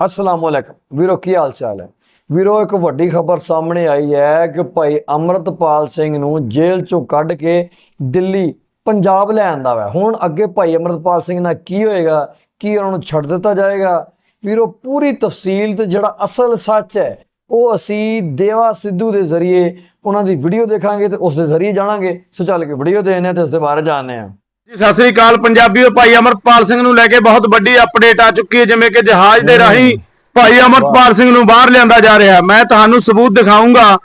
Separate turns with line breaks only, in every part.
ਅਸਲਾਮ ਵਾਲੇਕਮ ਵੀਰੋ ਕੀ ਹਾਲ ਚਾਲ ਹੈ? ਵੀਰੋ ਇੱਕ ਵੱਡੀ ਖਬਰ ਸਾਹਮਣੇ ਆਈ ਹੈ ਕਿ ਭਾਈ ਅਮਰਤਪਾਲ ਸਿੰਘ ਨੂੰ ਜੇਲ੍ਹ ਚੋਂ ਕੱਢ ਕੇ ਦਿੱਲੀ ਪੰਜਾਬ ਲੈ ਆਂਦਾ ਵਾ। ਹੁਣ ਅੱਗੇ ਭਾਈ ਅਮਰਤਪਾਲ ਸਿੰਘ ਨਾਲ ਕੀ ਹੋਏਗਾ? ਕੀ ਉਹਨਾਂ ਨੂੰ ਛੱਡ ਦਿੱਤਾ ਜਾਏਗਾ? ਵੀਰੋ ਪੂਰੀ ਤਫਸੀਲ ਤੇ ਜਿਹੜਾ ਅਸਲ ਸੱਚ ਹੈ, ਉਹ ਅਸੀਂ ਦੇਵਾ ਸਿੱਧੂ ਦੇ ਜ਼ਰੀਏ ਉਹਨਾਂ ਦੀ ਵੀਡੀਓ ਦੇਖਾਂਗੇ ਤੇ ਉਸ ਦੇ ਜ਼ਰੀਏ ਜਾਣਾਂਗੇ। ਸੋ ਚੱਲ ਕੇ ਵੀਡੀਓ ਦੇਖਦੇ ਹਾਂ ਤੇ ਉਸ ਦੇ ਬਾਰੇ ਜਾਣਦੇ ਹਾਂ।
ਸਤਿ ਸ੍ਰੀ ਅਕਾਲ ਪੰਜਾਬੀਓ, ਭਾਈ ਅਮਰਪਾਲ ਸਿੰਘ ਨੂੰ ਲੈ ਕੇ ਬਹੁਤ ਵੱਡੀ ਅਪਡੇਟ ਆ ਚੁੱਕੀ ਹੈ, ਜਿਵੇਂ ਕਿ ਜਹਾਜ਼ ਦੇ ਰਾਹੀਂ ਭਾਈ ਅਮਰਪਾਲ ਸਿੰਘ ਨੂੰ ਬਾਹਰ ਲਿਆਂਦਾ ਜਾ ਰਿਹਾ ਮੈਂ ਤੁਹਾਨੂੰ ਸਬੂਤ ਦਿਖਾਉਂਗਾ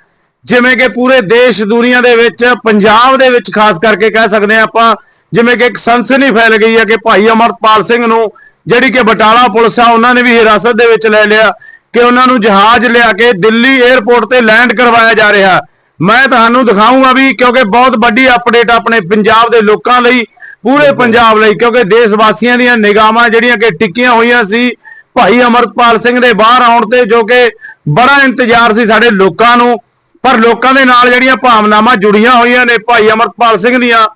ਜਿਵੇਂ ਕਿ ਪੂਰੇ ਦੇਸ਼ ਦੁਨੀਆ ਦੇ ਵਿੱਚ, ਪੰਜਾਬ ਦੇ ਵਿੱਚ ਖਾਸ ਕਰਕੇ ਕਹਿ ਸਕਦੇ ਹਾਂ ਆਪਾਂ, ਜਿਵੇਂ ਕਿ ਇੱਕ ਸਨਸਨੀ ਫੈਲ ਗਈ ਹੈ ਕਿ ਭਾਈ ਅਮਰਪਾਲ ਸਿੰਘ ਨੂੰ, ਜਿਹੜੀ ਕਿ ਬਟਾਲਾ ਪੁਲਿਸ ਆ, ਉਹਨਾਂ ਨੇ ਵੀ ਹਿਰਾਸਤ ਦੇ ਵਿੱਚ ਲੈ ਲਿਆ ਕਿ ਉਹਨਾਂ ਨੂੰ ਜਹਾਜ਼ ਲਿਆ ਕੇ ਦਿੱਲੀ 에ਅਰਪੋਰਟ ਤੇ ਲੈਂਡ ਕਰਵਾਇਆ ਜਾ ਰਿਹਾ ਮੈਂ ਤੁਹਾਨੂੰ ਦਿਖਾਉਂਗਾ ਵੀ ਕਿਉਂਕਿ ਬਹੁਤ ਵੱਡੀ ਅਪਡੇਟ ਆਪਣੇ ਪੰਜਾਬ ਦੇ ਲੋਕਾਂ ਲਈ ਪੂਰੇ ਪੰਜਾਬ ਲਈ ਕਿਉਂਕਿ ਦੇਸ਼ ਵਾਸੀਆਂ ਦੀਆਂ ਨਿਗਾਹਾਂ ਜਿਹੜੀਆਂ ਕਿ ਟਿੱਕੀਆਂ ਹੋਈਆਂ ਸੀ ਭਾਈ ਅਮਰਪਾਲ ਸਿੰਘ ਦੇ ਬਾਹਰ ਆਉਣ ਤੇ ਜੋ ਕਿ ਬੜਾ ਇੰਤਜ਼ਾਰ ਸੀ ਸਾਡੇ ਲੋਕਾਂ ਨੂੰ ਪਰ ਲੋਕਾਂ ਦੇ ਨਾਲ ਜਿਹੜੀਆਂ ਭਾਵਨਾਵਾਂ ਜੁੜੀਆਂ ਹੋਈਆਂ ਨੇ ਭਾਈ ਅਮਰਪਾਲ ਸਿੰਘ ਦੀਆਂ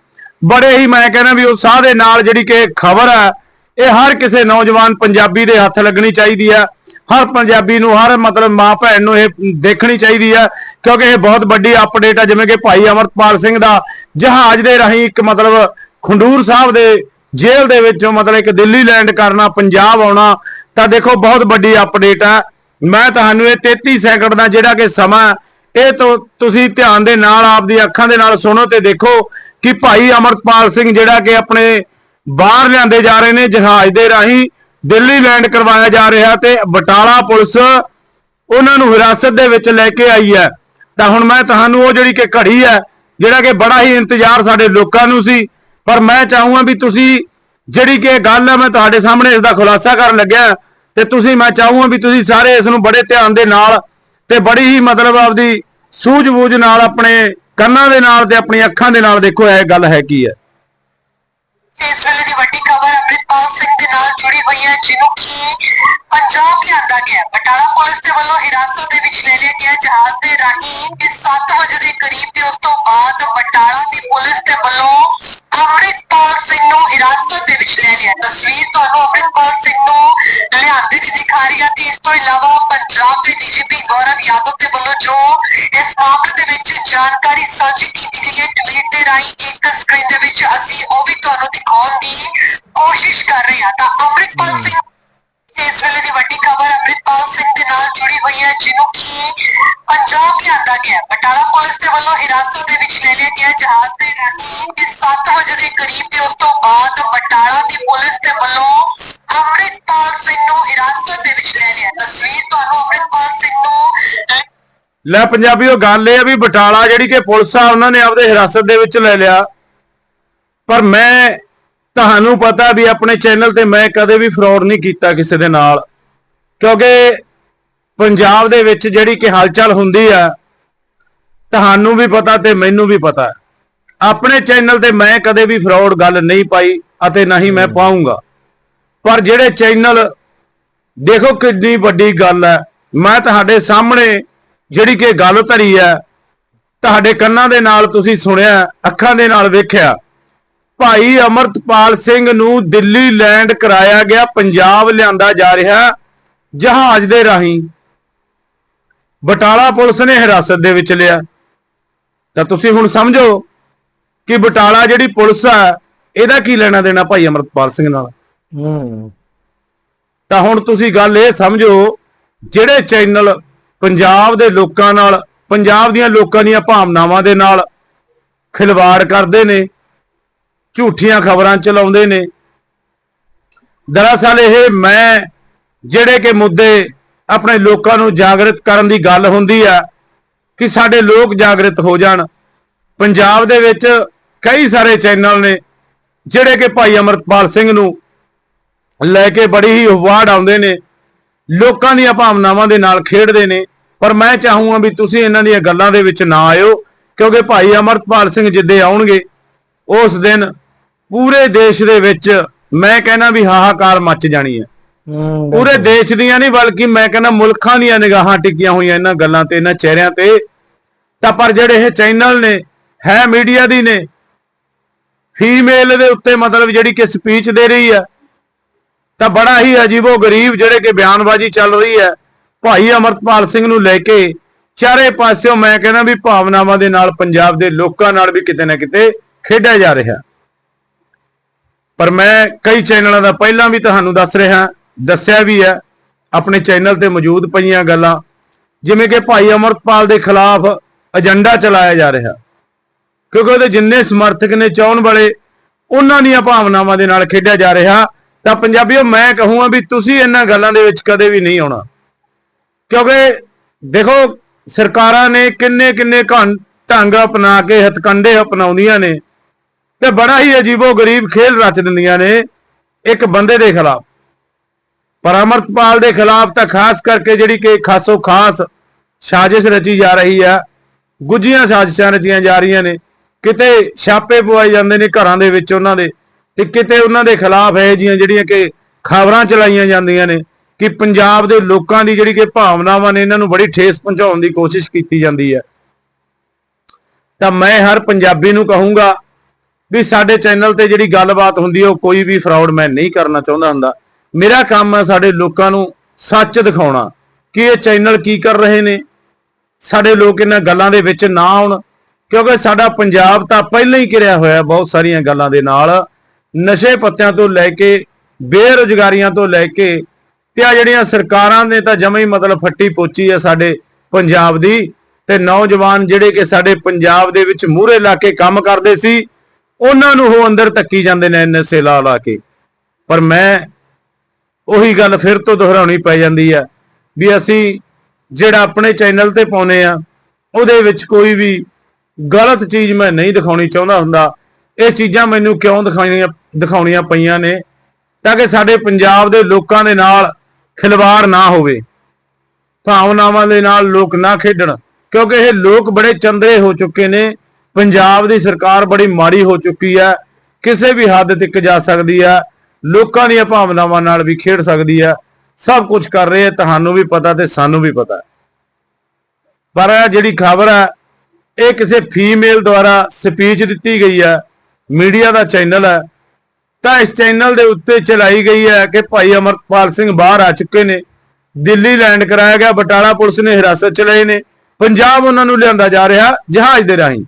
ਬੜੇ ਹੀ ਮੈਂ ਕਹਿੰਦਾ ਵੀ ਉਤਸ਼ਾਹ ਦੇ ਨਾਲ ਜਿਹੜੀ ਕਿ ਖਬਰ ਹੈ ਇਹ ਹਰ ਕਿਸੇ ਨੌਜਵਾਨ ਪੰਜਾਬੀ ਦੇ ਹੱਥ ਲੱਗਣੀ ਚਾਹੀਦੀ ਹੈ। ਹਰ ਪੰਜਾਬੀ ਨੂੰ, ਹਰ ਮਤਲਬ ਮਾਂ ਭੈਣ ਨੂੰ ਇਹ ਦੇਖਣੀ ਚਾਹੀਦੀ ਹੈ ਕਿਉਂਕਿ ਇਹ ਬਹੁਤ ਵੱਡੀ ਅਪਡੇਟ ਹੈ ਜਿਵੇਂ ਕਿ ਭਾਈ ਅਮਰਪਾਲ ਸਿੰਘ ਦਾ ਜਹਾਜ਼ ਦੇ ਰਾਹੀਂ ਇੱਕ ਮਤਲਬ ਖੰਡੂਰ ਸਾਹਿਬ ਦੇ ਜੇਲ੍ਹ ਦੇ ਵਿੱਚੋਂ ਮਤਲਬ ਇੱਕ ਦਿੱਲੀ ਲੈਂਡ ਕਰਨਾ, ਪੰਜਾਬ ਆਉਣਾ, ਤਾਂ ਦੇਖੋ ਬਹੁਤ ਵੱਡੀ ਅਪਡੇਟ ਹੈ ਮੈਂ ਤੁਹਾਨੂੰ ਇਹ 33 ਸੈਕਿੰਡ ਦਾ ਜਿਹੜਾ ਕਿ ਸਮਾਂ ਇਹ ਤੋਂ ਤੁਸੀਂ ਧਿਆਨ ਦੇ ਨਾਲ ਆਪਦੀ ਅੱਖਾਂ ਦੇ ਨਾਲ ਸੁਣੋ ਤੇ ਦੇਖੋ ਕਿ ਭਾਈ ਅਮਰਪਾਲ ਸਿੰਘ ਜਿਹੜਾ ਕਿ ਆਪਣੇ ਬਾਹਰ ਲਿਆਂਦੇ ਜਾ ਰਹੇ ਨੇ ਜਹਾਜ਼ ਦੇ ਰਾਹੀਂ ਦਿੱਲੀ ਲੈਂਡ ਕਰਵਾਇਆ ਜਾ ਰਿਹਾ ਤੇ ਬਟਾਲਾ ਪੁਲਿਸ ਉਹਨਾਂ ਨੂੰ ਹਿਰਾਸਤ ਦੇ ਵਿੱਚ ਲੈ ਕੇ ਆਈ ਹੈ। ਤਾਂ ਹੁਣ ਮੈਂ ਤੁਹਾਨੂੰ ਉਹ ਜਿਹੜੀ ਕਿ ਘੜੀ ਹੈ, ਜਿਹੜਾ ਕਿ ਬੜਾ ਹੀ ਇੰਤਜ਼ਾਰ ਸਾਡੇ ਲੋਕਾਂ ਨੂੰ ਸੀ, ਪਰ ਮੈਂ ਚਾਹੂੰਗਾ ਵੀ ਤੁਸੀਂ ਜਿਹੜੀ ਕਿ ਗੱਲ ਹੈ, ਮੈਂ ਤੁਹਾਡੇ ਸਾਹਮਣੇ ਇਸ ਦਾ ਖੁਲਾਸਾ ਕਰਨ ਲੱਗਿਆ। ਤੇ ਤੁਸੀਂ, ਮੈਂ ਚਾਹੂੰਗਾ ਵੀ ਤੁਸੀਂ ਸਾਰੇ ਇਸ ਨੂੰ ਬੜੇ ਧਿਆਨ ਦੇ ਨਾਲ ਤੇ ਬੜੀ ਹੀ ਮਤਲਬ ਆਪਦੀ ਸੂਝ-ਬੂਝ ਨਾਲ ਆਪਣੇ ਕੰਨਾਂ ਦੇ ਨਾਲ ਤੇ ਆਪਣੀ ਅੱਖਾਂ ਦੇ ਨਾਲ ਦੇਖੋ ਇਹ ਗੱਲ ਹੈ ਕੀ ਹੈ।
ਇਸ ਵੇਲੇ ਦੀ ਵੱਡੀ ਨਾਲ ਜੁੜੀ ਹੋਈ ਹੈ, ਜਿਹਨੂੰ ਕਿ ਪੰਜਾਬ ਲਿਆਂਦਾ ਗਿਆ। ਬਟਾਲਾ ਪੁਲਿਸ ਦੇ ਵੱਲੋਂ ਹਿਰਾਸਤ ਦੇ ਵਿੱਚ ਲੈ ਲਿਆ ਗਿਆ ਜਹਾਜ਼ ਦੇ ਰਾਹੀਂ ਕਿ 7 ਵਜੇ ਦੇ ਕਰੀਬ ਤੇ ਉਸ ਤੋਂ ਬਾਅਦ ਬਟਾਲਾ ਦੀ ਪੁਲਿਸ ਦੇ ਵੱਲੋਂ ਅਮਰਿਤਪਾਲ ਹਿਰਾਸਤ ਦੇ ਵਿੱਚ ਲੈ ਲਿਆ। ਤਸਵੀਰ ਤੁਹਾਨੂੰ ਅਮਰਿਤਪਾਲ ਸਿੰਘ ਨੂੰ ਲਿਆਂਦੇ ਦੀ ਦਿਖਾ ਰਹੀ ਹੈ ਤੇ ਇਸ ਤੋਂ ਇਲਾਵਾ ਪੰਜਾਬ ਦੇ ਡੀਜੀਪੀ ਗੌਰਵ ਯਾਦਵ ਦੇ ਵੱਲੋਂ ਜੋ ਇਸ ਮਾਮਲੇ ਦੇ ਵਿੱਚ ਜਾਣਕਾਰੀ ਸਾਂਝੀ ਕੀਤੀ ਗਈ ਹੈ ਟਵੀਟ ਦੇ ਰਾਹੀਂ ਇੱਕ ਸਕਰੀਨ ਦੇ ਵਿੱਚ ਅਸੀਂ ਉਹ ਵੀ ਤੁਹਾਨੂੰ ਦਿਖਾਉਣ ਦੀ ਕੋਸ਼ਿਸ਼ ਕਰ ਰਹੇ ਹਾਂ। ਤਾਂ ਅਮਰਿਤਪਾਲ ਸਿੰਘ ਇਸ ਵੇਲੇ ਦੀ ਵੱਡੀ ਖਬਰ ਅਮਰਿਤਪਾਲ ਸਿੰਘ ਦੇ ਨਾਲ ਜੁੜੀ ਹੋਈ ਹੈ, ਜਿਹਨੂੰ ਕਿ ਪੰਜਾਬ ਲਿਆਂਦਾ ਗਿਆ ਬਟਾਲਾ ਪੁਲਿਸ ਦੇ ਵੱਲੋਂ ਹਿਰਾਸਤ ਦੇ ਵਿੱਚ ਲੈ ਲਿਆ ਗਿਆ ਜਹਾਜ਼ ਦੇ ਰਾਹੀਂ ਕਿ 7 ਵਜੇ ਦੇ ਕਰੀਬ ਤੇ ਉਸ ਤੋਂ ਬਾਅਦ ਬਟਾਲਾ ਦੀ ਪੁਲਿਸ ਦੇ ਵੱਲੋਂ ਅਮਰਿਤਪਾਲ ਸਿੰਘ ਨੂੰ ਹਿਰਾਸਤ ਦੇ ਵਿੱਚ ਲੈ ਲਿਆ। ਤਸਵੀਰ ਤੁਹਾਨੂੰ ਅਮਰਿਤਪਾਲ ਸਿੰਘ ਨੂੰ
ਲੈ ਪੰਜਾਬੀਓ ਗੱਲ ਇਹ ਆ ਵੀ ਬਟਾਲਾ ਜਿਹੜੀ ਕਿ ਪੁਲਿਸ ਆ, ਉਹਨਾਂ ਨੇ ਆਪਦੇ ਹਿਰਾਸਤ ਦੇ ਵਿੱਚ ਲੈ ਲਿਆ। ਪਰ ਮੈਂ ਤੁਹਾਨੂੰ ਪਤਾ ਵੀ ਆਪਣੇ ਚੈਨਲ ਤੇ ਮੈਂ ਕਦੇ ਵੀ ਫਰਾਡ ਨਹੀਂ ਕੀਤਾ ਕਿਸੇ ਦੇ ਨਾਲ। ਕਿਉਂਕਿ ਪੰਜਾਬ ਦੇ ਵਿੱਚ ਜਿਹੜੀ ਕਿ ਹਲਚਲ ਹੁੰਦੀ ਆ ਤੁਹਾਨੂੰ ਵੀ ਪਤਾ ਤੇ ਮੈਨੂੰ ਵੀ ਪਤਾ। ਆਪਣੇ ਚੈਨਲ ਤੇ ਮੈਂ ਕਦੇ ਵੀ ਫਰਾਡ ਗੱਲ ਨਹੀਂ ਪਾਈ ਅਤੇ ਨਾ ਹੀ ਮੈਂ ਪਾਉਂਗਾ। ਪਰ ਜਿਹੜੇ ਚੈਨਲ ਦੇਖੋ ਕਿੰਨੀ ਵੱਡੀ ਗੱਲ ਹੈ ਮੈਂ ਤੁਹਾਡੇ ਸਾਹਮਣੇ ਜਿਹੜੀ ਕਿ ਗੱਲ ਧਰੀ ਹੈ ਤੁਹਾਡੇ ਕੰਨਾਂ ਦੇ ਨਾਲ ਤੁਸੀਂ ਸੁਣਿਆ ਅੱਖਾਂ ਦੇ ਨਾਲ ਵੇਖਿਆ। ਭਾਈ ਅਮਰਤਪਾਲ ਸਿੰਘ ਨੂੰ ਦਿੱਲੀ ਲੈਂਡ ਕਰਾਇਆ ਗਿਆ ਪੰਜਾਬ ਲਿਆਂਦਾ ਜਾ ਰਿਹਾ ਜਹਾਜ਼ ਦੇ ਰਾਹੀਂ। ਬਟਾਲਾ ਪੁਲਿਸ ਨੇ ਹਿਰਾਸਤ ਦੇ ਵਿੱਚ ਲਿਆ। ਤਾਂ ਤੁਸੀਂ ਹੁਣ ਸਮਝੋ ਕਿ ਬਟਾਲਾ ਜਿਹੜੀ ਪੁਲਿਸ ਆ ਇਹਦਾ ਕੀ ਲੈਣਾ ਦੇਣਾ ਭਾਈ ਅਮਰਤਪਾਲ ਸਿੰਘ ਨਾਲ?
ਹੂੰ।
ਤਾਂ ਹੁਣ ਤੁਸੀਂ ਗੱਲ ਇਹ ਸਮਝੋ ਜਿਹੜੇ ਚੈਨਲ ਪੰਜਾਬ ਦੇ ਲੋਕਾਂ ਨਾਲ ਪੰਜਾਬ ਦੀਆਂ ਲੋਕਾਂ ਦੀਆਂ ਭਾਵਨਾਵਾਂ ਦੇ ਨਾਲ ਖਿਲਵਾੜ ਕਰਦੇ ਨੇ ਝੂਠੀਆਂ ਖਬਰਾਂ ਚਲਾਉਂਦੇ ਨੇ। ਦਰਅਸਲ ਇਹ ਮੈਂ, ਜਿਹੜੇ ਕਿ ਮੁੱਦੇ ਆਪਣੇ ਲੋਕਾਂ ਨੂੰ ਜਾਗਰਿਤ ਕਰਨ ਦੀ ਗੱਲ ਹੁੰਦੀ ਆ, ਕਿ ਸਾਡੇ ਲੋਕ ਜਾਗਰਿਤ ਹੋ ਜਾਣ। ਪੰਜਾਬ ਦੇ ਵਿੱਚ ਕਈ ਸਾਰੇ ਚੈਨਲ ਨੇ, ਜਿਹੜੇ ਕਿ ਭਾਈ ਅਮਰਪਾਲ ਸਿੰਘ ਨੂੰ ਲੈ ਕੇ ਬੜੀ ਹੀ ਅਵਾਰਡ ਆਉਂਦੇ ਨੇ। ਲੋਕਾਂ ਦੀਆਂ ਭਾਵਨਾਵਾਂ ਦੇ ਨਾਲ ਖੇਡਦੇ ਨੇ। ਪਰ ਮੈਂ ਚਾਹੂੰਗਾ ਵੀ ਤੁਸੀਂ ਇਹਨਾਂ ਦੀਆਂ ਗੱਲਾਂ ਦੇ ਵਿੱਚ ਨਾ ਆਇਓ, ਕਿਉਂਕਿ ਭਾਈ ਅਮਰਪਾਲ ਸਿੰਘ ਜਿੱਦੇ ਆਉਣਗੇ ਉਸ ਦਿਨ ਪੂਰੇ ਦੇਸ਼ ਦੇ ਵਿੱਚ ਮੈਂ ਕਹਿੰਦਾ ਵੀ ਹਾਹਾਕਾਰ ਮੱਚ ਜਾਣੀ ਹੈ।
ਹੂੰ
ਪੂਰੇ ਦੇਸ਼ ਦੀਆਂ ਨਹੀਂ ਬਲਕਿ ਮੈਂ ਕਹਿੰਦਾ ਮੁਲਕਾਂ ਦੀਆਂ ਨਿਗਾਹਾਂ ਟਿਕੀਆਂ ਹੋਈਆਂ ਇਹਨਾਂ ਗੱਲਾਂ ਤੇ ਇਹਨਾਂ ਚਿਹਰਿਆਂ ਤੇ। ਤਾਂ ਪਰ ਜਿਹੜੇ ਇਹ ਚੈਨਲ ਨੇ ਹੈ ਮੀਡੀਆ ਦੀ ਨੇ ਫੀਮੇਲ ਦੇ ਉੱਤੇ ਮਤਲਬ ਜਿਹੜੀ ਕਿ ਸਪੀਚ ਦੇ ਰਹੀ ਆ ਤਾਂ ਬੜਾ ਹੀ ਅਜੀਬੋ ਗਰੀਬ ਜਿਹੜੇ ਕਿ ਬਿਆਨਬਾਜ਼ੀ ਚੱਲ ਰਹੀ ਹੈ। ਭਾਈ ਅਮਰਤਪਾਲ ਸਿੰਘ ਨੂੰ ਲੈ ਕੇ ਚਾਰੇ ਪਾਸਿਓਂ ਮੈਂ ਕਹਿੰਦਾ ਵੀ ਭਾਵਨਾਵਾਂ ਦੇ ਨਾਲ ਪੰਜਾਬ ਦੇ ਲੋਕਾਂ ਨਾਲ ਵੀ ਕਿਤੇ ਨਾ ਕਿਤੇ ਖੇਡਿਆ ਜਾ ਰਿਹਾ। ਪਰ ਮੈਂ ਕਈ ਚੈਨਲਾਂ ਦਾ ਪਹਿਲਾਂ ਵੀ ਤੁਹਾਨੂੰ ਦੱਸ ਰਿਹਾ, ਦੱਸਿਆ ਵੀ ਹੈ। ਆਪਣੇ ਚੈਨਲ ਤੇ ਮੌਜੂਦ ਪਈਆਂ ਗੱਲਾਂ, ਜਿਵੇਂ ਕਿ ਭਾਈ ਅਮਰਤਪਾਲ ਦੇ ਖਿਲਾਫ ਏਜੰਡਾ ਚਲਾਇਆ ਜਾ ਰਿਹਾ। ਕਿਉਂਕਿ ਉਹਦੇ ਜਿੰਨੇ ਸਮਰਥਕ ਨੇ ਚਾਹਣ ਵਾਲੇ, ਉਹਨਾਂ ਦੀਆਂ ਭਾਵਨਾਵਾਂ ਦੇ ਨਾਲ ਖੇਡਿਆ ਜਾ ਰਿਹਾ। ਤਾਂ ਪੰਜਾਬੀਓ, ਮੈਂ ਕਹੂੰਗਾ ਵੀ ਤੁਸੀਂ ਇਹਨਾਂ ਗੱਲਾਂ ਦੇ ਵਿੱਚ ਕਦੇ ਵੀ ਨਹੀਂ ਆਉਣਾ। ਕਿਉਂਕਿ ਦੇਖੋ, ਸਰਕਾਰਾਂ ਨੇ ਕਿੰਨੇ ਕਿੰਨੇ ਘੰ, ਢੰਗ ਅਪਣਾ ਕੇ ਹਥਕੰਡੇ ਅਪਣਾਉਂਦੀਆਂ ਨੇ। ਤੇ ਬੜਾ ਹੀ ਅਜੀਬੋ ਗਰੀਬ ਖੇਲ ਰਚ ਦਿੰਦੀਆਂ ਨੇ ਇੱਕ ਬੰਦੇ ਦੇ ਖਿਲਾਫ। ਪਰ ਅਮਰਤਪਾਲ ਦੇ ਖਿਲਾਫ ਤਾਂ ਖਾਸ ਕਰਕੇ ਜਿਹੜੀ ਕਿ ਖਾਸੋ ਖਾਸ ਸਾਜ਼ਿਸ਼ ਰਚੀ ਜਾ ਰਹੀ ਆ ਗੁੱਜੀਆਂ ਸਾਜ਼ਿਸ਼ਾਂ ਰਚੀਆਂ ਜਾ ਰਹੀਆਂ ਨੇ। ਕਿਤੇ ਛਾਪੇ ਪਵਾਏ ਜਾਂਦੇ ਨੇ ਘਰਾਂ ਦੇ ਵਿੱਚ ਉਹਨਾਂ ਦੇ ਤੇ ਕਿਤੇ ਉਹਨਾਂ ਦੇ ਖਿਲਾਫ ਇਹ ਜੀਆਂ ਜਿਹੜੀਆਂ ਕਿ ਖਬਰਾਂ ਚਲਾਈਆਂ ਜਾਂਦੀਆਂ ਨੇ ਕਿ ਪੰਜਾਬ ਦੇ ਲੋਕਾਂ ਦੀ ਜਿਹੜੀ ਕਿ ਭਾਵਨਾਵਾਂ ਨੇ ਇਹਨਾਂ ਨੂੰ ਬੜੀ ਠੇਸ ਪਹੁੰਚਾਉਣ ਦੀ ਕੋਸ਼ਿਸ਼ ਕੀਤੀ ਜਾਂਦੀ ਹੈ ਤਾਂ ਮੈਂ ਹਰ ਪੰਜਾਬੀ ਨੂੰ ਕਹੂੰਗਾ ਵੀ ਸਾਡੇ ਚੈਨਲ ਤੇ ਜਿਹੜੀ ਗੱਲਬਾਤ ਹੁੰਦੀ ਉਹ ਕੋਈ ਵੀ ਫਰਾਡ ਮੈਂ ਨਹੀਂ ਕਰਨਾ ਚਾਹੁੰਦਾ ਹੁੰਦਾ। ਮੇਰਾ ਕੰਮ ਹੈ ਸਾਡੇ ਲੋਕਾਂ ਨੂੰ ਸੱਚ ਦਿਖਾਉਣਾ, ਕਿ ਇਹ ਚੈਨਲ ਕੀ ਕਰ ਰਹੇ ਨੇ। ਸਾਡੇ ਲੋਕ ਇਹਨਾਂ ਗੱਲਾਂ ਦੇ ਵਿੱਚ ਨਾ ਆਉਣ, ਕਿਉਂਕਿ ਸਾਡਾ ਪੰਜਾਬ ਤਾਂ ਪਹਿਲਾਂ ਹੀ ਘਿਰਿਆ ਹੋਇਆ ਬਹੁਤ ਸਾਰੀਆਂ ਗੱਲਾਂ ਦੇ ਨਾਲ। ਨਸ਼ੇ ਪੱਤਿਆਂ ਤੋਂ ਲੈ ਕੇ, ਬੇਰੁਜ਼ਗਾਰੀਆਂ ਤੋਂ ਲੈ ਕੇ, ਤੇ ਆ ਜਿਹੜੀਆਂ ਸਰਕਾਰਾਂ ਨੇ ਤਾਂ ਜਮੇ ਹੀ ਮਤਲਬ ਫੱਟੀ ਪੋਚੀ ਹੈ ਸਾਡੇ ਪੰਜਾਬ ਦੀ। ਤੇ ਨੌਜਵਾਨ ਜਿਹੜੇ ਕਿ ਸਾਡੇ ਪੰਜਾਬ ਦੇ ਵਿੱਚ ਮੂਹਰੇ ਲਾ ਕੇ ਕੰਮ ਕਰਦੇ ਸੀ ਉਹਨਾਂ ਨੂੰ ਉਹ ਅੰਦਰ ਧੱਕੀ ਜਾਂਦੇ ਨੇ ਨਸ਼ੇ ਲਾ ਲਾ ਕੇ। ਪਰ ਮੈਂ ਉਹੀ ਗੱਲ ਫਿਰ ਤੋਂ ਦੁਹਰਾਉਣੀ ਪੈ ਜਾਂਦੀ ਹੈ ਵੀ ਅਸੀਂ ਜਿਹੜਾ ਆਪਣੇ ਚੈਨਲ ਤੇ ਪਾਉਨੇ ਆ, ਉਹਦੇ ਵਿੱਚ ਕੋਈ ਵੀ ਗਲਤ ਚੀਜ਼ ਮੈਂ ਨਹੀਂ ਦਿਖਾਉਣੀ ਚਾਹੁੰਦਾ ਹੁੰਦਾ। ਇਹ ਚੀਜ਼ਾਂ ਮੈਨੂੰ ਕਿਉਂ ਦਿਖਾਉਣੀਆਂ ਦਿਖਾਉਣੀਆਂ ਪਈਆਂ ਨੇ? ਤਾਂ ਕਿ ਸਾਡੇ ਪੰਜਾਬ ਦੇ ਲੋਕਾਂ ਦੇ ਨਾਲ ਖਿਲਵਾੜ ਨਾ ਹੋਵੇ। ਭਾਵਨਾਵਾਂ ਦੇ ਨਾਲ ਲੋਕ ਨਾ ਖੇਡਣ। ਕਿਉਂਕਿ ਇਹ ਲੋਕ ਬੜੇ ਚੰਦਰੇ ਹੋ ਚੁੱਕੇ ਨੇ। ਪੰਜਾਬ ਦੀ ਸਰਕਾਰ ਬੜੀ ਮਾੜੀ ਹੋ ਚੁੱਕੀ ਹੈ। ਕਿਸੇ ਵੀ ਹੱਦ ਤੱਕ ਜਾ ਸਕਦੀ ਹੈ। ਲੋਕਾਂ ਦੀਆਂ ਭਾਵਨਾਵਾਂ ਨਾਲ ਵੀ ਖੇਡ ਸਕਦੀ ਹੈ। ਸਭ ਕੁਝ ਕਰ ਰਹੇ ਹੈ। ਤੁਹਾਨੂੰ ਵੀ ਪਤਾ ਤੇ ਸਾਨੂੰ ਵੀ ਪਤਾ ਪਰ ਜਿਹੜੀ ਖਬਰ ਹੈ, ਇਹ ਕਿਸੇ ਫੀਮੇਲ ਦੁਆਰਾ ਸਪੀਚ ਦਿੱਤੀ ਗਈ ਹੈ। ਮੀਡੀਆ ਦਾ ਚੈਨਲ ਹੈ। ਤਾਂ ਇਸ ਚੈਨਲ ਦੇ ਉੱਤੇ ਚਲਾਈ ਗਈ ਹੈ ਕਿ ਭਾਈ ਅਮਰਪਾਲ ਸਿੰਘ ਬਾਹਰ ਆ ਚੁੱਕੇ ਨੇ। ਦਿੱਲੀ ਲੈਂਡ ਕਰਾਇਆ ਗਿਆ। ਬਟਾਲਾ ਪੁਲਿਸ ਨੇ ਹਿਰਾਸਤ ਚ ਲਏ ਨੇ। ਪੰਜਾਬ ਉਹਨਾਂ ਨੂੰ ਲਿਆਂਦਾ ਜਾ ਰਿਹਾ ਜਹਾਜ਼ ਦੇ ਰਾਹੀਂ।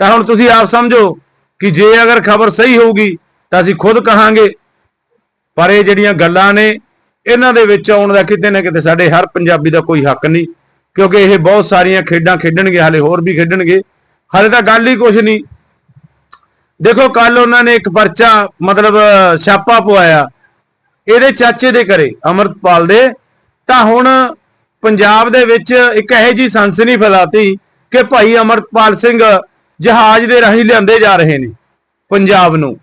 ਤਾਂ ਹੁਣ ਤੁਸੀਂ ਆਪ ਸਮਝੋ ਕਿ ਜੇ ਅਗਰ ਖਬਰ ਸਹੀ ਹੋਊਗੀ ਤਾਂ ਅਸੀਂ ਖੁਦ ਕਹਾਂਗੇ। ਪਰ ਇਹ ਜਿਹੜੀਆਂ ਗੱਲਾਂ ਨੇ, ਇਹਨਾਂ ਦੇ ਵਿੱਚ ਆਉਣ ਦਾ ਕਿਤੇ ਨਾ ਕਿਤੇ ਸਾਡੇ ਹਰ ਪੰਜਾਬੀ ਦਾ ਕੋਈ ਹੱਕ ਨਹੀਂ। ਕਿਉਂਕਿ ਇਹ ਬਹੁਤ ਸਾਰੀਆਂ ਖੇਡਾਂ ਖੇਡਣਗੇ, ਹਾਲੇ ਹੋਰ ਵੀ ਖੇਡਣਗੇ। ਹਾਲੇ ਤਾਂ ਗੱਲ ਹੀ ਕੁਝ ਨਹੀਂ। ਦੇਖੋ ਕੱਲ ਉਹਨਾਂ ਨੇ ਇੱਕ ਪਰਚਾ, ਮਤਲਬ, ਛਾਪਾ ਪਵਾਇਆ। ਇਹਦੇ ਚਾਚੇ ਦੇ ਘਰੇ, ਅਮਰਤਪਾਲ ਦੇ। ਤਾਂ ਹੁਣ ਪੰਜਾਬ ਦੇ ਵਿੱਚ ਇੱਕ ਇਹੋ ਜੀ ਸਨਸਨੀ ਫੈਲਾਤੀ ਕਿ ਭਾਈ ਅਮਰਤਪਾਲ ਸਿੰਘ ਜਹਾਜ਼ ਦੇ ਰਾਹੀਂ ਲਿਆਂਦੇ ਜਾ ਰਹੇ ਨੇ ਪੰਜਾਬ ਨੂੰ।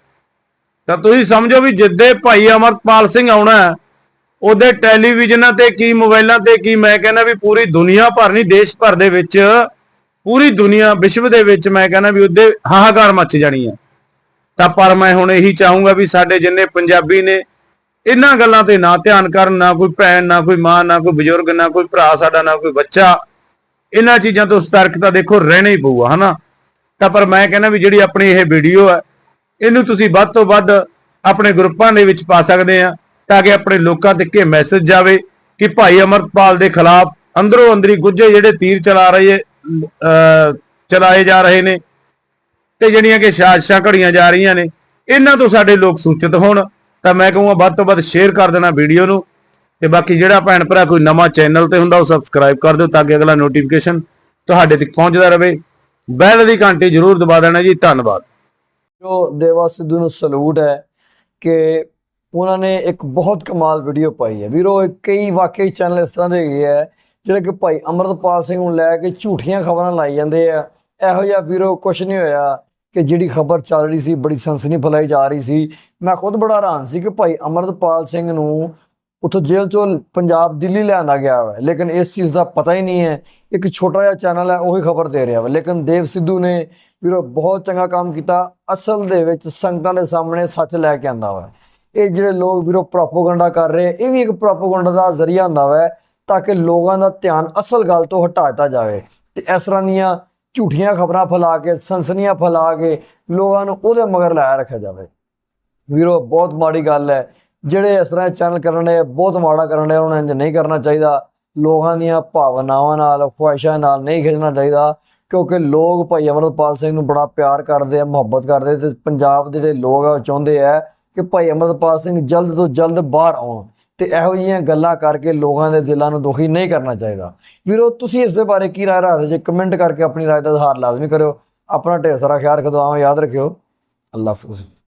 ਤਾਂ ਤੁਸੀਂ ਸਮਝੋ ਵੀ ਜਿੱਦੇ ਭਾਈ ਅਮਰਤਪਾਲ ਸਿੰਘ ਆਉਣਾ ਹੈ, ਉਹਦੇ ਟੈਲੀਵਿਜ਼ਨਾਂ ਤੇ ਕੀ ਮੋਬਾਈਲਾਂ ਤੇ ਕੀ ਮੈਂ ਕਹਿੰਦਾ ਵੀ ਪੂਰੀ ਦੁਨੀਆ ਭਰ ਨਹੀਂ ਦੇਸ਼ ਭਰ ਦੇ ਵਿੱਚ ਪੂਰੀ ਦੁਨੀਆ ਵਿਸ਼ਵ ਦੇ ਵਿੱਚ ਮੈਂ ਕਹਿੰਦਾ ਵੀ ਉਹਦੇ ਹਾਹਾਕਾਰ ਮੱਚ ਜਾਣੀ ਹੈ। ਤਾਂ ਪਰ ਮੈਂ ਹੁਣ ਇਹੀ ਚਾਹੂੰਗਾ ਵੀ ਸਾਡੇ ਜਿੰਨੇ ਪੰਜਾਬੀ ਨੇ ਇਹਨਾਂ ਗੱਲਾਂ ਤੇ ਨਾ ਧਿਆਨ ਕਰਨ ਨਾ ਕੋਈ ਭੈਣ ਨਾ ਕੋਈ ਮਾਂ ਨਾ ਕੋਈ ਬਜ਼ੁਰਗ ਨਾ ਕੋਈ ਭਰਾ ਸਾਡਾ ਨਾ ਕੋਈ ਬੱਚਾ ਇਹਨਾਂ ਚੀਜ਼ਾਂ ਤੋਂ ਸਤਰਕ ਤਾਂ ਦੇਖੋ ਰਹਿਣਾ ਹੀ ਪਊਗਾ ਹਨਾ? ਤਾਂ ਪਰ ਮੈਂ ਕਹਿੰਦਾ ਵੀ ਜਿਹੜੀ ਆਪਣੀ ਇਹ ਵੀਡੀਓ ਹੈ ਇਹਨੂੰ ਤੁਸੀਂ ਵੱਧ ਤੋਂ ਵੱਧ ਆਪਣੇ ਗਰੁੱਪਾਂ ਦੇ ਵਿੱਚ ਪਾ ਸਕਦੇ ਆ, ਤਾਂ ਕਿ ਆਪਣੇ ਲੋਕਾਂ ਤੱਕ ਇਹ ਮੈਸੇਜ ਜਾਵੇ ਕਿ ਭਾਈ ਅਮਰਪਾਲ ਦੇ ਖਿਲਾਫ ਅੰਦਰੋਂ ਅੰਦਰੀ ਗੁੱਜੇ ਜਿਹੜੇ ਤੀਰ ਚਲਾ ਰਹੇ ਚਲਾਏ ਜਾ ਰਹੇ ਨੇ, ਤੇ ਜਿਹੜੀਆਂ ਕਿ ਸਾਜ਼ਿਸ਼ਾਂ ਘੜੀਆਂ ਜਾ ਰਹੀਆਂ ਨੇ, ਇਹਨਾਂ ਤੋਂ ਸਾਡੇ ਲੋਕ ਸੂਚਿਤ ਹੋਣ। ਤਾਂ ਮੈਂ ਕਹੂੰਗਾ ਵੱਧ ਤੋਂ ਵੱਧ ਸ਼ੇਅਰ ਕਰ ਦੇਣਾ ਵੀਡੀਓ ਨੂੰ, ਤੇ ਬਾਕੀ ਜਿਹੜਾ ਭੈਣ ਭਰਾ ਕੋਈ ਨਵਾਂ ਚੈਨਲ ਤੇ ਹੁੰਦਾ ਉਹ ਸਬਸਕ੍ਰਾਈਬ ਕਰ ਦਿਓ, ਤਾਂ ਕਿ ਅਗਲਾ ਨੋਟੀਫਿਕੇਸ਼ਨ ਤੁਹਾਡੇ ਤੱਕ ਪਹੁੰਚਦਾ ਰਹੇ। ਬੈਲ ਦੀ ਘੰਟੀ ਜ਼ਰੂਰ ਦਬਾ ਦੇਣਾ ਜੀ, ਧੰਨਵਾਦ।
ਜੋ ਦੇਵਾ ਸਿੱਧੂ ਨੂੰ ਸਲੂਟ ਹੈ ਕਿ ਉਹਨਾਂ ਨੇ ਇੱਕ ਬਹੁਤ ਕਮਾਲ ਵੀਡੀਓ ਪਾਈ ਹੈ। ਵੀਰੋ ਕਈ ਵਾਕਈ ਚੈਨਲ ਇਸ ਤਰ੍ਹਾਂ ਦੇ ਹੈਗੇ ਆ, ਜਿਹੜੇ ਕਿ ਭਾਈ ਅਮਰਤਪਾਲ ਸਿੰਘ ਨੂੰ ਲੈ ਕੇ ਝੂਠੀਆਂ ਖਬਰਾਂ ਲਾਈ ਜਾਂਦੇ ਆ। ਇਹੋ ਜਿਹਾ ਵੀਰੋ ਕੁਝ ਨਹੀਂ ਹੋਇਆ ਕਿ ਜਿਹੜੀ ਖਬਰ ਚੱਲ ਰਹੀ ਸੀ, ਬੜੀ ਸਨਸਨੀ ਫੈਲਾਈ ਜਾ ਰਹੀ ਸੀ। ਮੈਂ ਖੁਦ ਬੜਾ ਹੈਰਾਨ ਸੀ ਕਿ ਭਾਈ ਅਮਰਤਪਾਲ ਸਿੰਘ ਨੂੰ ਉੱਥੋਂ ਜੇਲ੍ਹ ਚੋਂ ਪੰਜਾਬ ਦਿੱਲੀ ਲਿਆਂਦਾ ਗਿਆ ਹੋਇਆ ਲੇਕਿਨ ਇਸ ਚੀਜ਼ ਦਾ ਪਤਾ ਹੀ ਨਹੀਂ ਹੈ। ਇੱਕ ਛੋਟਾ ਜਿਹਾ ਚੈਨਲ ਹੈ, ਉਹੀ ਖਬਰ ਦੇ ਰਿਹਾ ਵਾ। ਲੇਕਿਨ ਦੇਵ ਸਿੱਧੂ ਨੇ ਵੀਰੋ ਬਹੁਤ ਚੰਗਾ ਕੰਮ ਕੀਤਾ, ਅਸਲ ਦੇ ਵਿੱਚ ਸੰਗਤਾਂ ਦੇ ਸਾਹਮਣੇ ਸੱਚ ਲੈ ਕੇ ਆਂਦਾ ਵਾ। ਇਹ ਜਿਹੜੇ ਲੋਕ ਵੀਰੋ ਪ੍ਰੋਪਗੈਂਡਾ ਕਰ ਰਹੇ, ਇਹ ਵੀ ਇੱਕ ਪ੍ਰੋਪਗੈਂਡਾ ਦਾ ਜ਼ਰੀਆ ਹੁੰਦਾ ਵਾ ਤਾਂ ਕਿ ਲੋਕਾਂ ਦਾ ਧਿਆਨ ਅਸਲ ਗੱਲ ਤੋਂ ਹਟਾ ਦਿੱਤਾ ਜਾਵੇ। ਤੇ ਇਸ ਤਰ੍ਹਾਂ ਦੀਆਂ ਝੂਠੀਆਂ ਖਬਰਾਂ ਫੈਲਾ ਕੇ, ਸਨਸਨੀਆਂ ਫੈਲਾ ਕੇ ਲੋਕਾਂ ਨੂੰ ਉਹਦੇ ਮਗਰ ਲਾਇਆ ਰੱਖਿਆ ਜਾਵੇ। ਵੀਰੋ ਬਹੁਤ ਮਾੜੀ ਗੱਲ ਹੈ। ਜਿਹੜੇ ਇਸ ਤਰ੍ਹਾਂ ਚੈਨਲ ਕਰਨ ਦੇ ਬਹੁਤ ਮਾੜਾ ਕਰਨ ਦੇ ਉਹਨਾਂ ਨੂੰ ਇੰਜ ਨਹੀਂ ਕਰਨਾ ਚਾਹੀਦਾ। ਲੋਕਾਂ ਦੀਆਂ ਭਾਵਨਾਵਾਂ ਨਾਲ, ਖੁਆਇਸ਼ਾਂ ਨਾਲ ਨਹੀਂ ਖਿੱਚਣਾ ਚਾਹੀਦਾ, ਕਿਉਂਕਿ ਲੋਕ ਭਾਈ ਅਮਰਤਪਾਲ ਸਿੰਘ ਨੂੰ ਬੜਾ ਪਿਆਰ ਕਰਦੇ ਆ, ਮੁਹੱਬਤ ਕਰਦੇ ਤੇ ਪੰਜਾਬ ਦੇ ਜਿਹੜੇ ਲੋਕ ਆ, ਉਹ ਚਾਹੁੰਦੇ ਆ ਕਿ ਭਾਈ ਅਮਰਤਪਾਲ ਸਿੰਘ ਜਲਦ ਤੋਂ ਜਲਦ ਬਾਹਰ ਆਉਣ ਤੇ ਇਹੋ ਜਿਹੀਆਂ ਗੱਲਾਂ ਕਰਕੇ ਲੋਕਾਂ ਦੇ ਦਿਲਾਂ ਨੂੰ ਦੁਖੀ ਨਹੀਂ ਕਰਨਾ ਚਾਹੀਦਾ। ਵੀਰੋ, ਤੁਸੀਂ ਇਸ ਦੇ ਬਾਰੇ ਕੀ ਰਾਏ ਰੱਖਦੇ ਜੇ ਕਮੈਂਟ ਕਰਕੇ ਆਪਣੀ ਰਾਏ ਦਾ ਇਜ਼ਹਾਰ ਲਾਜ਼ਮੀ ਕਰਿਓ, ਆਪਣਾ ਢੇਰ ਸਾਰਾ ਖਿਆਲ ਰੱਖੋ ਦੁਆਵਾਂ ਯਾਦ ਰੱਖਿਓ। ਅੱਲਾ ਹਾਫਿਜ਼।